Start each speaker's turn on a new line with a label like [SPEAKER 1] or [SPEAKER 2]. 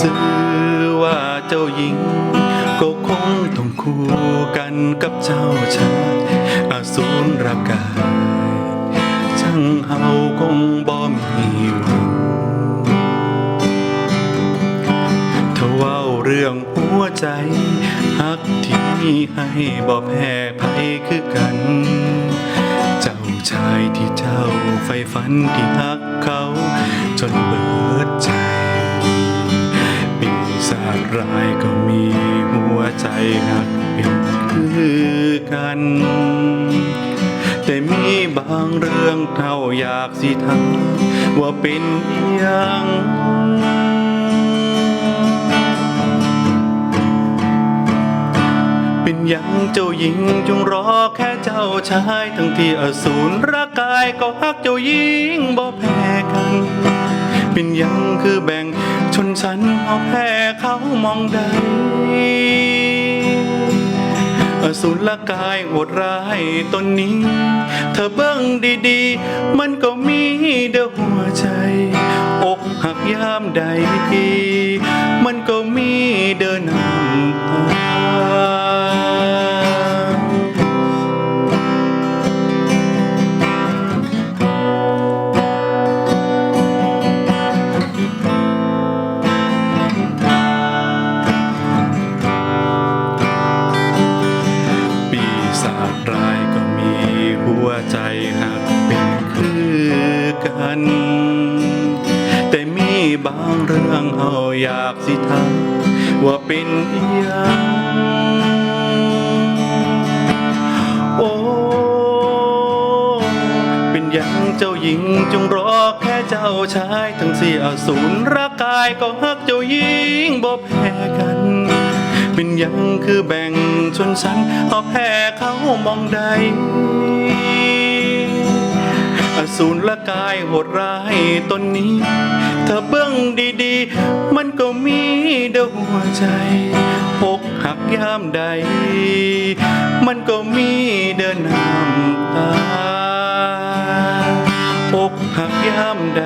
[SPEAKER 1] ซื้อว่าเจ้าหญิง ก็คงต้องคู่กันกับเจ้าชายอาสูรรักกายช่างเฮาคงบ่มีหวังถ้าเว้าเรื่องหัวใจฮักที่มีให้บ่แพ้ภัยคือกัน เจ้าชายที่เจ้าใฝ่ฝันที่ฮักเขา จนเบิดใจ ร้ายก็มีหัวใจหักเป็นคือกัน แต่มีบางเรื่องเท่าอยากสิถามว่าเป็นอหยังเป็นยังเจ้าหญิงจงรอแค่เจ้าชาย ทั้งที่อสูรร่างกายก็ฮักเจ้าหญิงบ่แพ้กัน เป็นยังคือแบ่งชนชั้นเอาแพ้เขามองใดอสุรกายโหดร้ายตนนี้ เธอเบิ้งดีๆ มันก็มีเด้อหัวใจ อกหักยามใด มันก็มีเดินน้า กัน แต่มีบางเรื่องเฮาอยากสิถามว่าเป็นอีหยังโอ้เป็นยังเจ้าหญิงจงรอแค่เจ้าชายทั้งสี่อสูรร่างกายก็ฮักเจ้าหญิงบ่แพ้กัน เป็นยังคือแบ่งชนชั้นเอาแพ้เขามองใด สูญละกายโหดร้ายตนนี้ ถ้าเบื้องดีๆ มันก็มีเดอหัวใจอกหักยามใด มันก็มีเดินน้ำตาอกหักยามใด